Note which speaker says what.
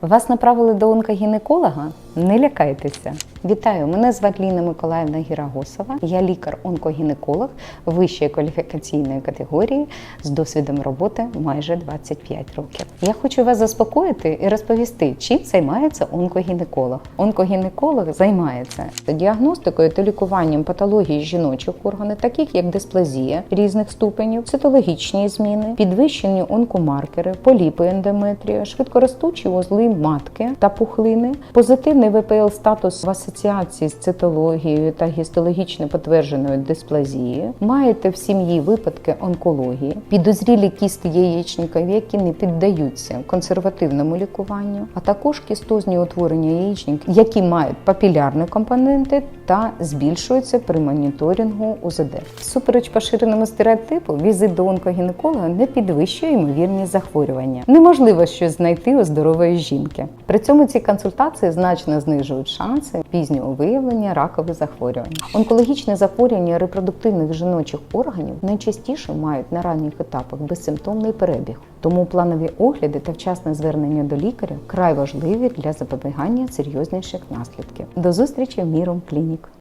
Speaker 1: Вас направили до онкогінеколога? Не лякайтеся. Вітаю, мене звати Ліна Миколаївна Гірагосова. Я лікар-онкогінеколог вищої кваліфікаційної категорії з досвідом роботи майже 25 років. Я хочу вас заспокоїти і розповісти, чим займається онкогінеколог. Онкогінеколог займається діагностикою та лікуванням патологій жіночих органів, таких як дисплазія різних ступенів, цитологічні зміни, підвищені онкомаркери, поліпи ендометрію, швидкоростучі вузли матки та пухлини, позитивний ВПЛ статус в асоціації з цитологією та гістологічно підтвердженою дисплазією, маєте в сім'ї випадки онкології, підозрілі кісти яєчників, які не піддаються консервативному лікуванню, а також кістозні утворення яєчників, які мають папілярні компоненти та збільшуються при моніторингу УЗД. Супереч поширеному стереотипу, візит до онкогінеколога не підвищує ймовірність захворювання. Неможливо щось знайти у здорової жінки. При цьому ці консультації значно знижують шанси пізнього виявлення ракових захворювань. Онкологічні захворювання репродуктивних жіночих органів найчастіше мають на ранніх етапах безсимптомний перебіг. Тому планові огляди та вчасне звернення до лікаря край важливі для запобігання серйозніших наслідків. До зустрічі в Міром Клінік.